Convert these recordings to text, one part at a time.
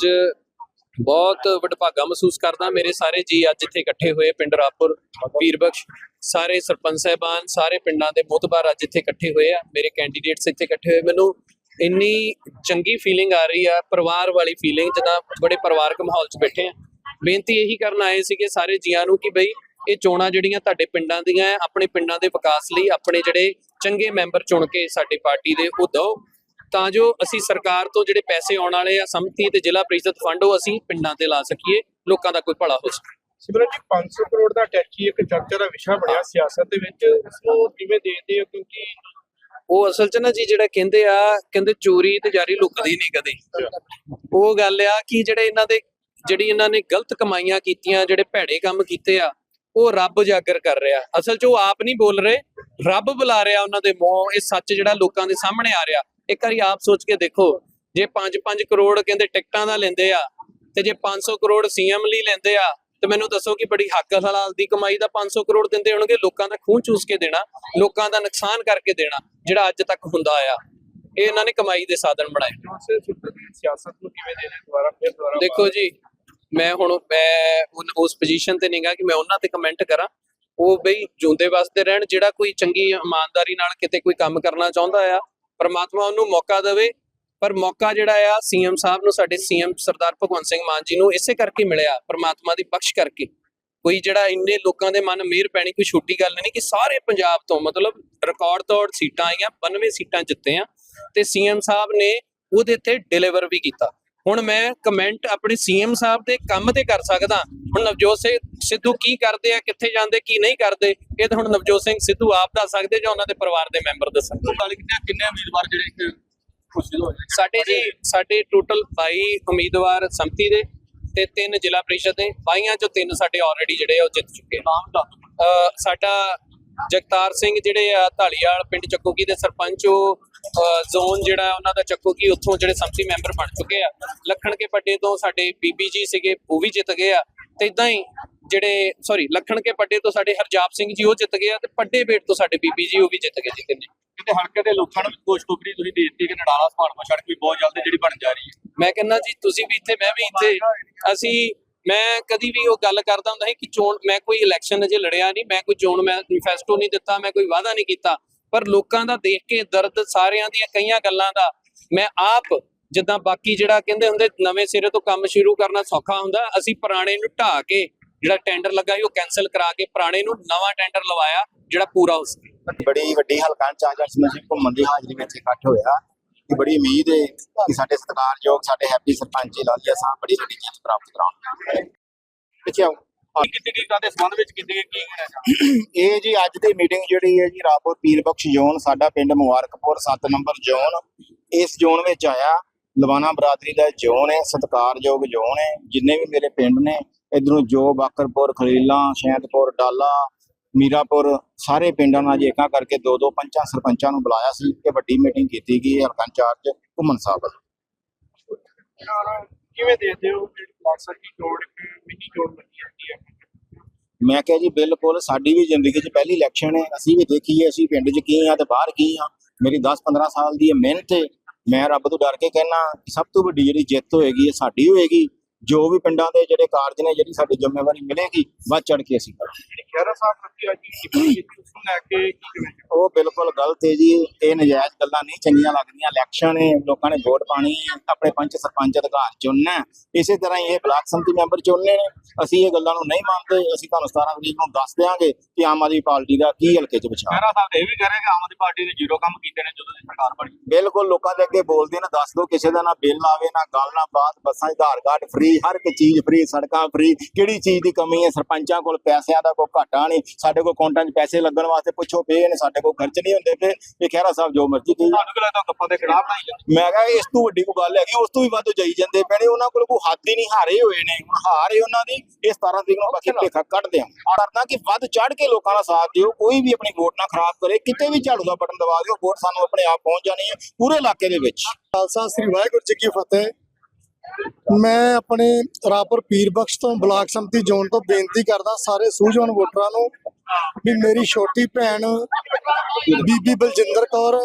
ਅੱਜ ਬਹੁਤ ਵਡਭਾਗਾ ਮਹਿਸੂਸ ਕਰਦਾ ਮੇਰੇ ਸਾਰੇ ਜੀ ਅੱਜ ਇੱਥੇ ਇਕੱਠੇ ਹੋਏ ਪਿੰਡ ਰਾਪੁਰ ਪੀਰਬਖਸ਼ ਸਾਰੇ ਸਰਪੰਚ ਸਾਹਿਬਾਨ, ਸਾਰੇ ਪਿੰਡਾਂ ਦੇ ਮੋਤਬਾਰ ਅੱਜ ਇੱਥੇ ਇਕੱਠੇ ਹੋਏ ਆ, ਮੇਰੇ ਕੈਂਡੀਡੇਟਸ ਇੱਥੇ ਇਕੱਠੇ ਹੋਏ। ਮੈਨੂੰ ਇੰਨੀ ਚੰਗੀ ਫੀਲਿੰਗ ਆ ਰਹੀ ਆ, ਪਰਿਵਾਰ ਵਾਲੀ ਫੀਲਿੰਗ ਜਿੱਦਾਂ ਬੜੇ ਪਰਿਵਾਰਕ ਮਾਹੌਲ 'ਚ ਬੈਠੇ ਆ। ਬੇਨਤੀ ਇਹੀ ਕਰਨ ਆਏ ਸੀਗੇ ਸਾਰੇ ਜੀਆਂ ਨੂੰ ਕਿ ਬਈ ਇਹ ਚੋਣਾਂ ਜਿਹੜੀਆਂ ਤੁਹਾਡੇ ਪਿੰਡਾਂ ਦੀਆਂ ਆਪਣੇ ਪਿੰਡਾਂ ਦੇ ਵਿਕਾਸ ਲਈ ਆਪਣੇ ਜਿਹੜੇ ਚੰਗੇ ਮੈਂਬਰ ਚੁਣ ਕੇ ਸਾਡੀ ਪਾਰਟੀ ਦੇ ਉਹ ਦਿਓ। ਤਾਂ ਜੋ ਅਸੀਂ ਸਰਕਾਰ ਤੋਂ ਜਿਹੜੇ ਪੈਸੇ ਆਉਣ ਵਾਲੇ ਆ ਸੰਮਤੀ ਤੇ ਜ਼ਿਲ੍ਹਾ ਪ੍ਰੀਸ਼ਦ ਫੰਡ ਉਹ ਅਸੀਂ ਪਿੰਡਾਂ ਤੇ ਲਾ ਸਕੀਏ ਲੋਕਾਂ ਦਾ ਕੋਈ ਭਲਾ ਹੋ ਸਕੇ। ਸਿਮਰਨ ਜੀ 500 ਕਰੋੜ ਦਾ ਟੈਕਸ ਇੱਕ ਚਰਚਾ ਦਾ ਵਿਸ਼ਾ ਬਣਿਆ ਸਿਆਸਤ ਦੇ ਵਿੱਚ ਉਸ ਨੂੰ ਕਿਵੇਂ ਦੇਖਦੇ ਹੋ ਕਿਉਂਕਿ ਉਹ ਅਸਲ 'ਚ ਨਾ ਜੀ ਜਿਹੜਾ ਕਹਿੰਦੇ ਆ ਕਹਿੰਦੇ ਚੋਰੀ ਤੇ ਜਾਰੀ ਲੁਕਦੀ ਨਹੀਂ ਕਦੇ। ਉਹ ਗੱਲ ਆ ਕਿ ਜਿਹੜੇ ਇਹਨਾਂ ਦੇ ਜਿਹੜੀ ਇਹਨਾਂ ਨੇ ਗਲਤ ਕਮਾਈਆਂ ਕੀਤੀਆਂ ਜਿਹੜੇ ਭੈੜੇ ਕੰਮ ਕੀਤੇ ਆ ਉਹ ਰੱਬ ਉਜਾਗਰ ਕਰ ਰਿਹਾ। ਅਸਲ 'ਚ ਉਹ ਆਪ ਨਹੀਂ ਬੋਲ ਰਹੇ ਰੱਬ ਬੁਲਾ ਰਿਹਾ ਉਹਨਾਂ ਦੇ ਮੂੰਹੋਂ ਇਹ ਸੱਚ ਜਿਹੜਾ ਲੋਕਾਂ ਦੇ ਸਾਹਮਣੇ ਆ ਰਿਹਾ। ਇੱਕ ਵਾਰੀ ਆਪ ਸੋਚ ਕੇ ਦੇਖੋ, ਜੇ 5-5 ਕਰੋੜ ਕਹਿੰਦੇ ਟਿਕਟਾਂ ਦਾ ਲੈਂਦੇ ਆ, ਤੇ ਜੇ 500 ਕਰੋੜ ਸੀਐਮ ਲਈ ਲੈਂਦੇ ਆ, ਤੇ ਮੈਨੂੰ ਦੱਸੋ ਕਿ ਬੜੀ ਹੱਕ ਹਲਾਲ ਦੀ ਕਮਾਈ ਦਾ 500 ਕਰੋੜ ਦਿੰਦੇ ਹੋਣਗੇ, ਲੋਕਾਂ ਦਾ ਖੂਨ ਚੂਸ ਕੇ ਦੇਣਾ, ਲੋਕਾਂ ਦਾ ਨੁਕਸਾਨ ਕਰਕੇ ਦੇਣਾ, ਜਿਹੜਾ ਅੱਜ ਤੱਕ ਹੁੰਦਾ ਆ। ਇਹ ਇਹਨਾਂ ਨੇ ਕਮਾਈ ਦੇ ਸਾਧਨ ਬਣਾਏ। ਸਿਆਸਤ ਨੂੰ ਕਿਵੇਂ ਦੇਖਦੇ ਦੁਬਾਰਾ ਫਿਰ ਦੁਬਾਰਾ ਦੇਖੋ ਜੀ, ਮੈਂ ਹੁਣ, ਮੈਂ ਉਸ ਪੋਜੀਸ਼ਨ ਤੇ ਨਹੀਂਗਾ ਕਿ ਮੈਂ ਉਹਨਾਂ ਤੇ ਕਮੈਂਟ ਕਰਾਂ। ਉਹ ਬਈ ਜਿਉਂਦੇ ਵਾਸਤੇ ਰਹਿਣ, ਜਿਹੜਾ ਕੋਈ ਚੰਗੀ ਇਮਾਨਦਾਰੀ ਨਾਲ ਕਿਤੇ ਕੋਈ ਕੰਮ ਕਰਨਾ ਚਾਹੁੰਦਾ ਆ ਪਰਮਾਤਮਾ ਉਹਨੂੰ ਮੌਕਾ ਦੇਵੇ। ਪਰ ਮੌਕਾ ਜਿਹੜਾ ਆ, ਸੀਐਮ ਸਾਹਿਬ ਨੂੰ, ਸਾਡੇ ਸੀਐਮ ਸਰਦਾਰ ਭਗਵੰਤ ਸਿੰਘ ਮਾਨ ਜੀ ਨੂੰ ਇਸੇ ਕਰਕੇ ਮਿਲਿਆ, ਪਰਮਾਤਮਾ ਦੀ ਬਖਸ਼ ਕਰਕੇ। ਕੋਈ ਜਿਹੜਾ ਇੰਨੇ ਲੋਕਾਂ ਦੇ ਮਨ ਮਿਹਰ ਪੈਣੀ ਕੋਈ ਛੋਟੀ ਗੱਲ ਨਹੀਂ ਕਿ ਸਾਰੇ ਪੰਜਾਬ ਤੋਂ, ਮਤਲਬ ਰਿਕਾਰਡ ਤੋੜ ਸੀਟਾਂ ਆਈਆਂ 92 ਸੀਟਾਂ ਜਿੱਤੇ ਆ ਤੇ ਸੀਐਮ ਸਾਹਿਬ ਨੇ ਉਹਦੇ ਤੇ ਡਿਲੀਵਰ ਵੀ ਕੀਤਾ। ਹੁਣ ਮੈਂ ਕਮੈਂਟ ਆਪਣੇ ਸੀਐਮ ਸਾਹਿਬ ਦੇ ਕੰਮ ਤੇ ਕਰ ਸਕਦਾ। ਹੁਣ ਨਵਜੋਤ ਸਿੰਘ ਸਿੱਧੂ ਕੀ ਕਰਦੇ ਆ ਕਿੱਥੇ ਜਾਂਦੇ ਕੀ ਨਹੀਂ ਕਰਦੇ ਇਹ ਤਾਂ ਹੁਣ ਨਵਜੋਤ ਸਿੰਘ ਸਿੱਧੂ ਆਪ ਦੱਸ ਸਕਦੇ ਜਾਂ ਉਹਨਾਂ ਦੇ ਪਰਿਵਾਰ ਦੇ ਮੈਂਬਰ ਦੱਸਣਗੇ ਗੱਲ ਕਿੰਨੇ ਕਿੰਨੇ ਉਮੀਦਵਾਰ ਜਿਹੜੇ ਸਾਡੇ ਜੀ ਸਾਡੇ ਟੋਟਲ 22 ਉਮੀਦਵਾਰ ਸੰਮਤੀ ਦੇ ਤੇ ਤਿੰਨ ਜ਼ਿਲ੍ਹਾ ਪ੍ਰੀਸ਼ਦ ਦੇ। 22 ਚੋਂ ਤਿੰਨ ਸਾਡੇ ਆਲਰੇਡੀ ਜਿਹੜੇ ਉਹ ਜਿੱਤ ਚੁੱਕੇ ਨਾਮ ਦੱਸ ਸਾਡਾ ਜਗਤਾਰ ਸਿੰਘ ਜਿਹੜੇ ਆ ਢਾਲੀਵਾਲ ਪਿੰਡ ਚੱਕੋਕੀ ਦੇ ਸਰਪੰਚ ਉਹ ਜ਼ੋਨ ਜਿਹੜਾ ਉਹਨਾਂ ਦਾ ਚੱਕੋਕੀ ਉੱਥੋਂ ਜਿਹੜੇ ਸੰਮਤੀ ਮੈਂਬਰ ਬਣ ਚੁੱਕੇ ਆ। ਲੱਖਣ ਕੇ ਪੱਡੇ ਤੋਂ ਸਾਡੇ ਬੀਬੀ ਜੀ ਸੀਗੇ ਉਹ ਵੀ ਜਿੱਤ ਗਏ ਆ। ਤੇ ਇਦਾਂ ਹੀ ਜਿਹੜੇ ਸੌਰੀ ਲੱਖਣ ਕੇ ਪੱਡੇ ਤੋਂ ਸਾਡੇ ਹਰਜਾਪ ਸਿੰਘ ਜੀ ਉਹ ਜਿੱਤ ਗਏ ਆ ਤੇ ਪੱਡੇ ਬੇਟ ਤੋਂ ਸਾਡੇ ਬੀਬੀ ਜੀ ਉਹ ਵੀ ਜਿੱਤ ਗਏ ਜੀ ਤਿੰਨੇ। ਕਿਤੇ ਹਲਕੇ ਦੇ ਲੋਕਾਂ ਨੂੰ ਖੁਸ਼ਖਬਰੀ ਤੁਸੀਂ ਦੇ ਦਿੱਤੀ ਕਿ ਨਡਾਲਾ ਸਮਾਰਮਾ ਸੜਕ ਵੀ ਬਹੁਤ ਜਲਦੀ ਜਿਹੜੀ ਬਣ ਜਾ ਰਹੀ ਹੈ। ਮੈਂ ਕਹਿੰਦਾ ਜੀ ਤੁਸੀਂ ਵੀ ਇੱਥੇ ਮੈਂ ਵੀ ਇੱਥੇ। ਅਸੀਂ ਮੈਂ ਕਦੀ ਵੀ ਉਹ ਗੱਲ ਕਰਦਾ ਹੁੰਦਾ ਸੀ ਕਿ ਚੋਣ ਮੈਂ ਕੋਈ ਇਲੈਕਸ਼ਨ ਅਜੇ ਲੜਿਆ ਨਹੀਂ ਮੈਂ ਕੋਈ ਚੋਣ ਮੈਨੀਫੈਸਟੋ ਨਹੀਂ ਦਿੱਤਾ ਮੈਂ ਕੋਈ ਵਾਅਦਾ ਨਹੀਂ ਕੀਤਾ। ਪਰ ਲੋਕਾਂ ਦਾ ਦੇਖ ਕੇ ਦਰਦ ਸਾਰਿਆਂ ਦੀਆਂ ਕਈਆਂ ਗੱਲਾਂ ਦਾ। ਮੈਂ ਆਪ ਜਿੱਦਾਂ ਬਾਕੀ ਜਿਹੜਾ ਕਹਿੰਦੇ ਹੁੰਦੇ, ਨਵੇਂ ਸਿਰੇ ਤੋਂ ਕੰਮ ਸ਼ੁਰੂ ਕਰਨਾ ਸੌਖਾ ਹੁੰਦਾ, ਅਸੀਂ ਪੁਰਾਣੇ ਨੂੰ ਢਾ ਕੇ ਜਿਹੜਾ ਟੈਂਡਰ ਲੱਗਾ ਸੀ, ਉਹ ਕੈਨਸਲ ਕਰਾ ਕੇ ਪੁਰਾਣੇ ਨੂੰ ਨਵਾਂ ਟੈਂਡਰ ਲਵਾਇਆ, ਜਿਹੜਾ ਪੂਰਾ ਹੋ ਸਕੇ। ਬੜੀ ਵੱਡੀ ਹਲਕਾ ਇੰਚਾਰਜ ਸਮਝੀ ਘੁੰਮਣ ਦੀ ਹਾਜ਼ਰੀ ਵਿੱਚ ਇਕੱਠ ਹੋਇਆ। ਕਿ ਬੜੀ ਉਮੀਦ ਹੈ ਕਿ ਸਾਡੇ ਸਤਿਕਾਰਯੋਗ, ਸਾਡੇ ਹੈਪੀ ਸਰਪੰਚ ਲਾਲੀਆ ਸਾਹਿਬ ਬੜੀ ਵੱਡੀ ਜਿੱਤ ਪ੍ਰਾਪਤ ਕਰਾਉਣਗੇ। ਪਿੱਛੇ ਆਓ। ਕਿਤੇ ਕੀ ਦੇ ਸੰਬੰਧ ਵਿੱਚ ਕਿਤੇ ਕੀ ਕਹਿਣਾ ਚਾਹੁੰਦੇ ਇਹ ਜੀ ਅੱਜ ਦੀ ਮੀਟਿੰਗ ਜਿਹੜੀ ਹੈ ਜੀ ਰਾਪੁਰ ਪੀਰਬਖਸ਼ ਜ਼ੋਨ ਸਾਡਾ ਪਿੰਡ ਮੁਬਾਰਕਪੁਰ 7 ਨੰਬਰ ਜ਼ੋਨ। ਇਸ ਜ਼ੋਨ ਵਿੱਚ ਆਇਆ ਲਵਾਨਾ ਬਰਾਦਰੀ ਦਾ ਜ਼ੋਨ ਹੈ ਸਤਿਕਾਰਯੋਗ ਜ਼ੋਨ ਹੈ। ਜਿੰਨੇ ਵੀ ਮੇਰੇ ਪਿੰਡ ਨੇ ਇਧਰੋਂ ਜੋ ਬਾਕਰਪੁਰ ਖਲੀਲਾ ਸ਼ੈਂਤਪੁਰ ਡਾਲਾ ਮੀਰਾਪੁਰ ਸਾਰੇ ਪਿੰਡਾਂ ਨਾਲ ਏਕਾ ਕਰਕੇ ਦੋ ਦੋ ਪੰਚਾਂ ਸਰਪੰਚਾਂ ਨੂੰ ਬੁਲਾਇਆ ਸੀ ਤੇ ਵੱਡੀ ਮੀਟਿੰਗ ਕੀਤੀ ਗਈ ਹੈ ਹਲਕਾ ਇੰਚਾਰਜ ਘੁੰਮਣ ਸਾਹਿਬ ਵੱਲੋਂ। ਕਿਵੇਂ ਦੇਖਦੇ ਹੋ? ਜਿਹੜੀ ਬਾਕਸਰ ਦੀ ਚੋਣ ਇੱਕ ਮਿੰਨੀ ਹੈ ਮੈਂ ਕਿਹਾ ਜੀ, ਬਿਲਕੁਲ, ਸਾਡੀ ਵੀ ਜ਼ਿੰਦਗੀ 'ਚ ਪਹਿਲੀ ਇਲੈਕਸ਼ਨ ਹੈ। ਅਸੀਂ ਵੀ ਦੇਖੀਏ, ਅਸੀਂ ਪਿੰਡ 'ਚ ਕੀ ਆ ਤੇ ਬਾਹਰ ਕੀ ਆ ਮੇਰੀ 10-15 ਸਾਲ ਦੀ ਇਹ ਮਿਹਨਤ ਹੈ। ਮੈਂ ਰੱਬ ਤੋਂ ਡਰ ਕੇ ਕਹਿਣਾ ਸਭ ਤੋਂ ਵੱਡੀ ਜਿਹੜੀ ਜਿੱਤ ਹੋਏਗੀ, ਇਹ ਸਾਡੀ ਹੋਏਗੀ। ਜੋ ਵੀ ਪਿੰਡਾਂ ਦੇ ਜਿਹੜੇ ਕਾਰਜ ਨੇ ਜਿਹੜੀ ਸਾਡੀ ਜ਼ਿੰਮੇਵਾਰੀ ਮਿਲੇਗੀ ਵੱਧ ਚੜ ਕੇ ਅਸੀਂ ਕਰਾਂਗੇ। ਖਹਿਰਾ ਸਾਹਿਬ ਰੱਖੀ ਅੱਜ ਨੂੰ ਲੈ ਕੇ ਉਹ ਬਿਲਕੁਲ ਗਲਤ ਹੈ ਜੀ। ਇਹ ਨਜਾਇਜ਼ ਗੱਲਾਂ ਨਹੀਂ ਚੰਗੀਆਂ ਲੱਗਦੀਆਂ। ਇਲੈਕਸ਼ਨ ਹੈ ਲੋਕਾਂ ਨੇ ਵੋਟ ਪਾਣੀ ਆਪਣੇ ਪੰਚ ਸਰਪੰਚ ਅਧਿਕਾਰ ਚੁਣਨਾ। ਇਸੇ ਤਰ੍ਹਾਂ ਇਹ ਬਲਾਕ ਸੰਮਤੀ ਮੈਂਬਰ ਚੁਣਨੇ ਨੇ। ਅਸੀਂ ਇਹ ਗੱਲਾਂ ਨੂੰ ਨਹੀਂ ਮੰਨਦੇ। ਅਸੀਂ ਤੁਹਾਨੂੰ 17 ਤਰੀਕ ਨੂੰ ਦੱਸ ਦਿਆਂਗੇ ਕਿ ਆਮ ਆਦਮੀ ਪਾਰਟੀ ਦਾ ਕੀ ਹਲਕੇ 'ਚ ਵਿਚਾਰ। ਖਹਿਰਾ ਸਾਹਿਬ ਇਹ ਵੀ ਕਹਿ ਰਹੇ ਕਿ ਆਮ ਆਦਮੀ ਪਾਰਟੀ ਨੇ ਜ਼ੀਰੋ ਕੰਮ ਕੀਤੇ ਨੇ ਜਦੋਂ ਦੀ ਸਰਕਾਰ ਬਣੀ। ਬਿਲਕੁਲ ਲੋਕਾਂ ਦੇ ਅੱਗੇ ਬੋਲਦੇ ਨੇ ਦੱਸ ਦੋ ਕਿਸੇ ਦਾ ਨਾ ਬਿੱਲ ਆਵੇ ਨਾ ਗੱਲ ਨਾ ਬਾਤ ਬੱਸਾਂ ਆਧਾਰ ਕਾਰਡ ਫ੍ਰੀ ਹਰ ਇੱਕ ਚੀਜ਼ ਫ੍ਰੀ ਸੜਕਾਂ ਫ੍ਰੀ ਕਿਹੜੀ ਚੀਜ਼ ਦੀ ਕਮੀ ਹੈ? ਸਰਪੰਚਾਂ ਕੋਲ ਪੈਸਿਆਂ ਦਾ ਕੋਈ ਘਾਟਾ ਨਹੀਂ ਸਾਡੇ ਕੋਲ ਅਕਾਊਂਟਾਂ 'ਚ ਪੈਸੇ ਲੱਗਣ ਵਾਸਤੇ ਪੁੱਛੋ ਪਏ ਨੇ ਸਾਡੇ ਕੋਲ ਖਰਚ ਨਹੀਂ ਹੁੰਦੇ ਪਏ। ਇਹ ਖਹਿਰਾ ਸਾਹਿਬ ਜੋ ਮਰਜ਼ੀ ਕਹੀ। ਤੁਹਾਨੂੰ ਕਿ ਲੱਗਦਾ ਗੱਪਾਂ ਦੇ ਖਿਲਾਫ ਜਾਂਦੀ ਮੈਂ ਕਿਹਾ ਇਸ ਤੋਂ ਵੱਡੀ ਕੋਈ ਗੱਲ ਹੈਗੀ ਉਸ ਤੋਂ ਵੀ ਵੱਧ ਜਾਈ ਜਾਂਦੇ ਪੈਣੇ ਉਹਨਾਂ ਕੋਲ ਕੋਈ ਹੱਦ ਹੀ ਨਹੀਂ ਹਾਰੇ ਹੋਏ ਨੇ ਹੁਣ ਹਾਰ ਹੈ ਉਹਨਾਂ ਦੀ ਇਹ 17 ਤਰੀਕ ਨੂੰ ਬਾਕੀ ਭੇਖਾ ਕੱਢਦੇ ਆ ਕਰਨਾ ਕਿ ਵੱਧ ਚੜ ਕੇ ਲੋਕਾਂ ਦਾ ਸਾਥ ਦਿਓ ਕੋਈ ਵੀ ਆਪਣੀ ਵੋਟ ਨਾ ਖਰਾਬ ਕਰੇ ਕਿਤੇ ਵੀ ਝਾੜੂ ਦਾ ਬਟਨ ਦਬਾ ਦਿਓ ਵੋਟ ਸਾਨੂੰ ਆਪਣੇ ਆਪ ਪਹੁੰਚ ਜਾਣੀ ਹੈ ਪੂਰੇ ਇਲਾਕੇ ਦੇ ਵਿੱਚ। ਖਾਲਸਾ ਸ੍ਰੀ ਵਾਹਿਗੁਰੂ ਜੀ ਕੀ ਫਤਿਹ। ਮੈਂ ਆਪਣੇ ਰਾਮਪੁਰ ਪੀਰ ਬਖਸ਼ ਤੋਂ ਬਲਾਕ ਸੰਮਤੀ ਜ਼ੋਨ ਤੋਂ ਬੇਨਤੀ ਕਰਦਾ, ਸਾਰੇ ਸੂਝਵਾਨ ਵੋਟਰਾਂ ਨੂੰ ਵੀ ਮੇਰੀ ਛੋਟੀ ਭੈਣ ਬੀਬੀ ਬਲਜਿੰਦਰ ਕੌਰ,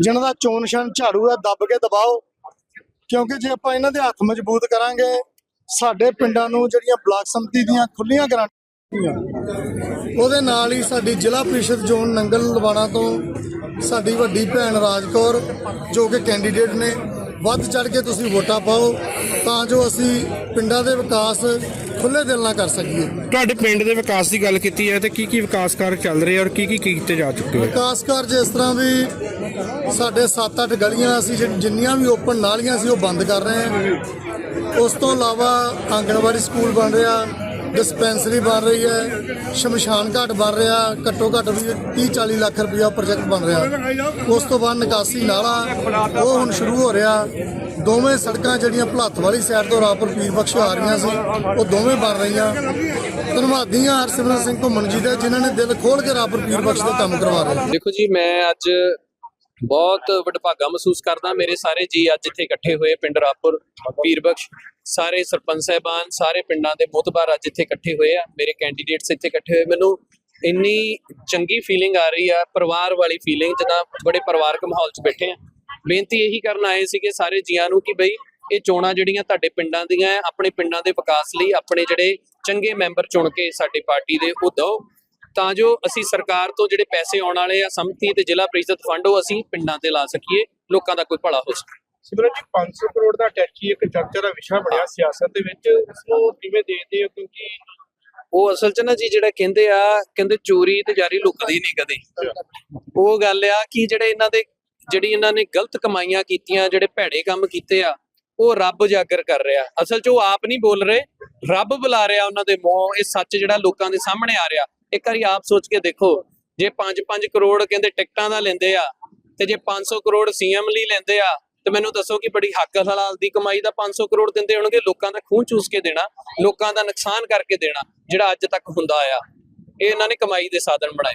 ਜਿਨ੍ਹਾਂ ਦਾ ਚੋਣ ਨਿਸ਼ਾਨ ਝਾੜੂ ਹੈ ਦੱਬ ਕੇ ਦਬਾਓ, ਕਿਉਂਕਿ ਜੇ ਆਪਾਂ ਇਹਨਾਂ ਦੇ ਹੱਥ ਮਜ਼ਬੂਤ ਕਰਾਂਗੇ, ਸਾਡੇ ਪਿੰਡਾਂ ਨੂੰ ਜਿਹੜੀਆਂ ਬਲਾਕ ਸੰਮਤੀ ਦੀਆਂ ਖੁੱਲੀਆਂ ਗਰਾਂਟੀਆਂ ਉਹਦੇ ਨਾਲ ਹੀ ਸਾਡੀ ਜ਼ਿਲ੍ਹਾ ਪ੍ਰੀਸ਼ਦ ਜ਼ੋਨ ਨੰਗਲ ਲਵਾਣਾ ਤੋਂ ਸਾਡੀ ਵੱਡੀ ਭੈਣ ਰਾਜਕੌਰ ਜੋ ਕਿ ਕੈਂਡੀਡੇਟ ਨੇ ਵੱਧ ਚੜ ਕੇ ਤੁਸੀਂ ਵੋਟਾਂ ਪਾਓ ਤਾਂ ਜੋ ਅਸੀਂ ਪਿੰਡਾਂ ਦੇ ਵਿਕਾਸ ਖੁੱਲੇ ਦਿਲ ਨਾਲ ਕਰ ਸਕੀਏ। ਤੁਹਾਡੇ ਪਿੰਡ ਦੇ ਵਿਕਾਸ ਦੀ ਗੱਲ ਕੀਤੀ ਹੈ ਤੇ ਕੀ ਕੀ ਵਿਕਾਸ ਕਾਰਜ ਚੱਲ ਰਹੇ ਔਰ ਕੀ ਕੀ ਕੀਤੇ ਜਾ ਚੁੱਕੇ ਆ? ਵਿਕਾਸ ਕਾਰਜ ਇਸ ਤਰ੍ਹਾਂ ਵੀ ਸਾਡੇ 7-8 ਗਲੀਆਂ ਅਸੀਂ ਜਿੰਨੀਆਂ ਵੀ ਓਪਨ ਨਾਲੀਆਂ ਸੀ ਉਹ ਬੰਦ ਕਰ ਰਹੇ ਹਾਂ। ਉਸ ਤੋਂ ਇਲਾਵਾ ਆਂਗਣਵਾੜੀ ਸਕੂਲ ਬਣ ਰਿਹਾ। ਡਿਸਪੈਂਸਰੀ ਬਣ ਰਹੀ ਹੈ, ਸ਼ਮਸ਼ਾਨ ਘਾਟ ਬਣ ਰਿਹਾ, ਘੱਟੋ ਘੱਟ ਵੀ 30-40 ਲੱਖ ਰੁਪਇਆ ਪ੍ਰੋਜੈਕਟ ਬਣ ਰਿਹਾ। ਉਸ ਤੋਂ ਬਾਅਦ ਨਿਕਾਸੀ ਨਾਲਾ, ਉਹ ਹੁਣ ਸ਼ੁਰੂ ਹੋ ਰਿਹਾ। ਦੋਵੇਂ ਸੜਕਾਂ ਜਿਹੜੀਆਂ ਭਲੱਥ ਵਾਲੀ ਸਾਈਡ ਤੋਂ ਰਾਪੁਰ ਪੀਰ ਬਖਸ਼ ਆ ਰਹੀਆਂ ਸੀ, ਉਹ ਦੋਵੇਂ ਬਣ ਰਹੀਆਂ। ਧੰਨਵਾਦੀ ਹਰਸਿਮਰਨ ਸਿੰਘ ਘੁੰਮਣ ਜੀ ਦਾ, ਜਿਨ੍ਹਾਂ ਨੇ ਦਿਲ ਖੋਲ ਕੇ ਰਾਪੁਰ ਪੀਰ ਬਖਸ਼ ਦਾ ਕੰਮ ਕਰਵਾ ਰਹੇ ਦੇਖੋ ਜੀ, ਮੈਂ ਅੱਜ ਬਹੁਤ ਵਡਭਾਗਾ ਮਹਿਸੂਸ ਕਰਦਾ। ਮੇਰੇ ਸਾਰੇ ਜੀ ਅੱਜ ਇੱਥੇ ਇਕੱਠੇ ਹੋਏ ਪਿੰਡ ਰਾਪੁਰ ਪੀਰਬਖਸ਼ ਸਾਰੇ ਸਰਪੰਚ ਸਾਹਿਬਾਨ, ਸਾਰੇ ਪਿੰਡਾਂ ਦੇ ਮੁਤਬਾਰ ਅੱਜ ਇੱਥੇ ਇਕੱਠੇ ਹੋਏ ਆ, ਮੇਰੇ ਕੈਂਡੀਡੇਟਸ ਇੱਥੇ ਇਕੱਠੇ ਹੋਏ। ਮੈਨੂੰ ਇੰਨੀ ਚੰਗੀ ਫੀਲਿੰਗ ਆ ਰਹੀ ਆ, ਪਰਿਵਾਰ ਵਾਲੀ ਫੀਲਿੰਗ ਜਿੱਦਾਂ ਬੜੇ ਪਰਿਵਾਰਕ ਮਾਹੌਲ 'ਚ ਬੈਠੇ ਆ। ਬੇਨਤੀ ਇਹੀ ਕਰਨ ਆਏ ਸੀਗੇ ਸਾਰੇ ਜੀਆਂ ਨੂੰ ਕਿ ਬਈ ਇਹ ਚੋਣਾਂ ਜਿਹੜੀਆਂ ਤੁਹਾਡੇ ਪਿੰਡਾਂ ਦੀਆਂ ਆਪਣੇ ਪਿੰਡਾਂ ਦੇ ਵਿਕਾਸ ਲਈ ਆਪਣੇ ਜਿਹੜੇ ਚੰਗੇ ਮੈਂਬਰ ਚੁਣ ਕੇ ਸਾਡੀ ਪਾਰਟੀ ਦੇ ਉਹ ਦਿਓ। ਤਾਂ ਜੋ ਅਸੀਂ ਸਰਕਾਰ ਤੋਂ ਜਿਹੜੇ ਪੈਸੇ ਆਉਣ ਵਾਲੇ ਆ, ਸੰਮਤੀ ਤੇ ਜ਼ਿਲ੍ਹਾ ਪ੍ਰੀਸ਼ਦ ਫੰਡ ਉਹ ਅਸੀਂ ਪਿੰਡਾਂ ਤੇ ਲਾ ਸਕੀਏ, ਲੋਕਾਂ ਦਾ ਕੋਈ ਭਲਾ ਹੋ ਸਕੇ। ਸਿਮਰਨ ਜੀ 500 ਕਰੋੜ ਦਾ ਟੈਚੀ ਇੱਕ ਚਰਚਾ ਦਾ ਵਿਸ਼ਾ ਬਣਿਆ ਸਿਆਸਤ ਦੇ ਵਿੱਚ ਉਸ ਨੂੰ ਕਿਵੇਂ ਦੇਖਦੇ ਹੋ ਕਿਉਂਕਿ ਉਹ ਅਸਲ 'ਚ ਨਾ ਜੀ ਜਿਹੜਾ ਕਹਿੰਦੇ ਆ ਕਹਿੰਦੇ ਚੋਰੀ ਤੇ ਜਾਰੀ ਲੁਕਦੀ ਨਹੀਂ ਕਦੇ। ਉਹ ਗੱਲ ਆ ਕਿ ਜਿਹੜੇ ਇਹਨਾਂ ਦੇ ਜਿਹੜੀ ਇਹਨਾਂ ਨੇ ਗਲਤ ਕਮਾਈਆਂ ਕੀਤੀਆਂ ਜਿਹੜੇ ਭੈੜੇ ਕੰਮ ਕੀਤੇ ਆ ਉਹ ਰੱਬ ਉਜਾਗਰ ਕਰ ਰਿਹਾ। ਅਸਲ 'ਚ ਉਹ ਆਪ ਨਹੀਂ ਬੋਲ ਰਹੇ ਰੱਬ ਬੁਲਾ ਰਿਹਾ ਉਹਨਾਂ ਦੇ ਮੂੰਹੋਂ ਇਹ ਸੱਚ ਜਿਹੜਾ ਲੋਕਾਂ ਦੇ ਸਾਹਮਣੇ ਆ ਰਿਹਾ। ਇੱਕ ਵਾਰੀ ਆਪ ਸੋਚ ਕੇ ਦੇਖੋ ਜੇ 5-5 ਕਰੋੜ ਕਹਿੰਦੇ ਟਿਕਟਾਂ ਦਾ ਲੈਂਦੇ ਆ ਤੇ ਜੇ 500 ਕਰੋੜ ਸੀਐਮ ਲਈ ਲੈਂਦੇ ਆ ਤੇ ਮੈਨੂੰ ਦੱਸੋ ਕਿ ਬੜੀ ਹੱਕ ਹਲਾਲ ਦੀ ਕਮਾਈ ਦਾ 500 ਕਰੋੜ ਦਿੰਦੇ ਹੋਣਗੇ, ਲੋਕਾਂ ਦਾ ਖੂਨ ਚੂਸ ਕੇ ਦੇਣਾ, ਲੋਕਾਂ ਦਾ ਨੁਕਸਾਨ ਕਰਕੇ ਦੇਣਾ, ਜਿਹੜਾ ਅੱਜ ਤੱਕ ਹੁੰਦਾ ਆ ਇਹ ਇਹਨਾਂ ਨੇ ਕਮਾਈ ਦੇ ਸਾਧਨ ਬਣਾਏ।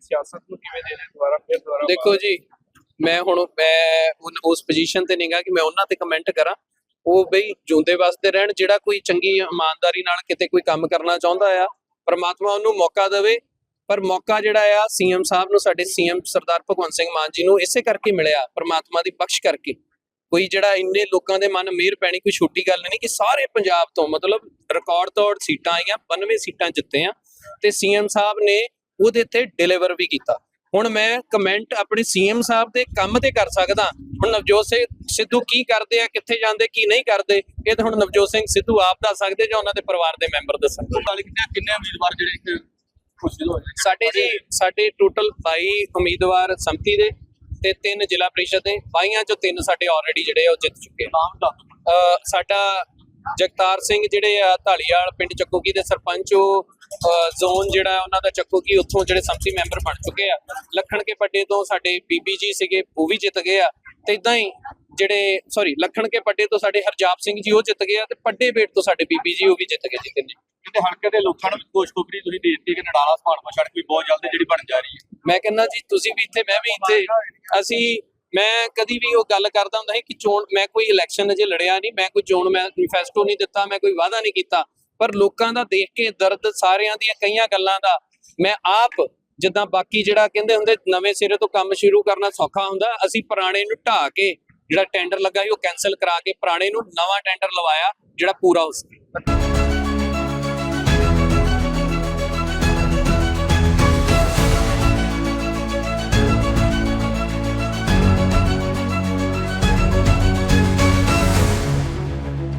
ਸਿਆਸਤ ਨੂੰ ਕਿਵੇਂ ਦੇਖਦੇ ਦੁਬਾਰਾ ਫਿਰ ਦੁਬਾਰਾ ਦੇਖੋ ਜੀ, ਮੈਂ ਹੁਣ, ਮੈਂ ਉਸ ਪੋਜੀਸ਼ਨ ਤੇ ਨਹੀਂਗਾ ਕਿ ਮੈਂ ਉਹਨਾਂ ਤੇ ਕਮੈਂਟ ਕਰਾਂ। ਉਹ ਬਈ ਜੂੰਦੇ ਵਾਸਤੇ ਰਹਿਣ, ਜਿਹੜਾ ਕੋਈ ਚੰਗੀ ਇਮਾਨਦਾਰੀ ਨਾਲ ਕਿਤੇ ਕੋਈ ਕੰਮ ਕਰਨਾ ਚਾਹੁੰਦਾ ਆ, ਪਰਮਾਤਮਾ ਉਹਨੂੰ ਮੌਕਾ ਦੇਵੇ ਪਰ ਮੌਕਾ ਜਿਹੜਾ ਆ, ਸੀਐਮ ਸਾਹਿਬ ਨੂੰ, ਸਾਡੇ ਸੀਐਮ ਸਰਦਾਰ ਭਗਵੰਤ ਸਿੰਘ ਮਾਨ ਜੀ ਨੂੰ ਇਸੇ ਕਰਕੇ ਮਿਲਿਆ, ਪਰਮਾਤਮਾ ਦੀ ਬਖਸ਼ ਕਰਕੇ। ਕੋਈ ਜਿਹੜਾ ਇੰਨੇ ਲੋਕਾਂ ਦੇ ਮਨ ਮੇਰ ਪੈਣੀ ਕੋਈ ਛੋਟੀ ਗੱਲ ਨਹੀਂ ਕਿ ਸਾਰੇ ਪੰਜਾਬ ਤੋਂ, ਮਤਲਬ ਰਿਕਾਰਡ ਤੋੜ ਸੀਟਾਂ ਆਈਆਂ 92 ਸੀਟਾਂ ਜਿੱਤੇ ਆ, ਤੇ ਸੀਐਮ ਸਾਹਿਬ ਨੇ ਉਹਦੇ ਤੇ ਡਿਲੀਵਰ ਵੀ ਕੀਤਾ। ਹੁਣ ਮੈਂ ਕਮੈਂਟ ਆਪਣੇ ਸੀਐਮ ਸਾਹਿਬ ਦੇ ਕੰਮ ਤੇ ਕਰ ਸਕਦਾ। ਹੁਣ ਨਵਜੋਤ ਸਿੰਘ ਸਿੱਧੂ ਕੀ ਕਰਦੇ ਆ, ਕਿੱਥੇ ਜਾਂਦੇ, ਕੀ ਨਹੀਂ ਕਰਦੇ, ਇਹ ਤਾਂ ਹੁਣ ਨਵਜੋਤ ਸਿੰਘ ਸਿੱਧੂ ਆਪ ਦੱਸ ਸਕਦੇ ਜਾਂ ਉਹਨਾਂ ਦੇ ਪਰਿਵਾਰ ਦੇ ਮੈਂਬਰ ਦੱਸਣਗੇ। ਕਿੰਨੇ ਉਮੀਦਵਾਰ ਜਿਹੜੇ ਸਾਡੇ ਜੀ ਸਾਡੇ ਟੋਟਲ 22 ਉਮੀਦਵਾਰ ਸੰਮਤੀ ਦੇ ਤੇ ਤਿੰਨ ਜ਼ਿਲ੍ਹਾ ਪ੍ਰੀਸ਼ਦ ਦੇ। 22 ਚੋਂ ਤਿੰਨ ਸਾਡੇ ਆਲਰੇਡੀ ਜਿਹੜੇ ਆ ਉਹ ਜਿੱਤ ਚੁੱਕੇ ਸਾਡਾ ਜਗਤਾਰ ਸਿੰਘ ਜਿਹੜੇ ਆ ਢਾਲੀਵਾਲ ਪਿੰਡ ਚੱਕੋਕੀ ਦੇ ਸਰਪੰਚ ਉਹ ਜ਼ੋਨ ਜਿਹੜਾ ਉਹਨਾਂ ਦਾ ਚੱਕੋਕੀ ਉੱਥੋਂ ਜਿਹੜੇ ਸੰਮਤੀ ਮੈਂਬਰ ਬਣ ਚੁੱਕੇ ਆ। ਲੱਖਣ ਕੇ ਪੱਡੇ ਤੋਂ ਸਾਡੇ ਬੀਬੀ ਜੀ ਸੀਗੇ ਉਹ ਵੀ ਜਿੱਤ ਗਏ ਆ। ਤੇ ਇਦਾਂ ਹੀ ਜਿਹੜੇ ਸੌਰੀ ਲੱਖਣ ਕੇ ਪੱਡੇ ਤੋਂ ਸਾਡੇ ਹਰਜਾਪ ਸਿੰਘ ਜੀ ਉਹ ਜਿੱਤ ਗਏ ਆ ਤੇ ਪੱਡੇ ਬੇਟ ਤੋਂ ਸਾਡੇ ਬੀਬੀ ਜੀ ਉਹ ਵੀ ਜਿੱਤ ਗਏ ਜੀ ਤਿੰਨੇ। ਕਿਤੇ ਹਲਕੇ ਦੇ ਲੋਕਾਂ ਨੂੰ ਖੁਸ਼ਖਬਰੀ ਤੁਸੀਂ ਦੇ ਦਿੱਤੀ ਕਿ ਨਡਾਲਾ ਸਮਾਨਵਾ ਸੜਕ ਵੀ ਬਹੁਤ ਜਲਦੀ ਜਿਹੜੀ ਬਣ ਜਾ ਰਹੀ ਹੈ। ਮੈਂ ਕਹਿੰਦਾ ਜੀ ਤੁਸੀਂ ਵੀ ਇੱਥੇ ਮੈਂ ਵੀ ਇੱਥੇ ਅਸੀਂ ਮੈਂ ਕਦੀ ਵੀ ਉਹ ਗੱਲ ਕਰਦਾ ਹੁੰਦਾ ਸੀ ਕਿ ਚੋਣ ਮੈਂ ਕੋਈ ਇਲੈਕਸ਼ਨ ਅਜੇ ਲੜਿਆ ਨਹੀਂ ਮੈਂ ਕੋਈ ਚੋਣ ਮੈਨੀਫੈਸਟੋ ਨਹੀਂ ਦਿੱਤਾ ਮੈਂ ਕੋਈ ਵਾਅਦਾ ਨਹੀਂ ਕੀਤਾ। ਪਰ ਲੋਕਾਂ ਦਾ ਦੇਖ ਕੇ ਦਰਦ ਸਾਰਿਆਂ ਦੀਆਂ ਕਈਆਂ ਗੱਲਾਂ ਦਾ ਮੈਂ ਆਪ ਜਿੱਦਾਂ ਬਾਕੀ ਜਿਹੜਾ ਕਹਿੰਦੇ ਹੁੰਦੇ ਨਵੇਂ ਸਿਰੇ ਤੋਂ ਕੰਮ ਸ਼ੁਰੂ ਕਰਨਾ ਸੌਖਾ ਹੁੰਦਾ ਅਸੀਂ ਪੁਰਾਣੇ ਨੂੰ ਢਾ ਕੇ ਜਿਹੜਾ ਟੈਂਡਰ ਲੱਗਾ ਸੀ ਉਹ ਕੈਨਸਲ ਕਰਾ ਕੇ ਪੁਰਾਣੇ ਨੂੰ ਨਵਾਂ ਟੈਂਡਰ ਲਵਾਇਆ, ਜਿਹੜਾ ਪੂਰਾ ਹੋ ਸਕੇ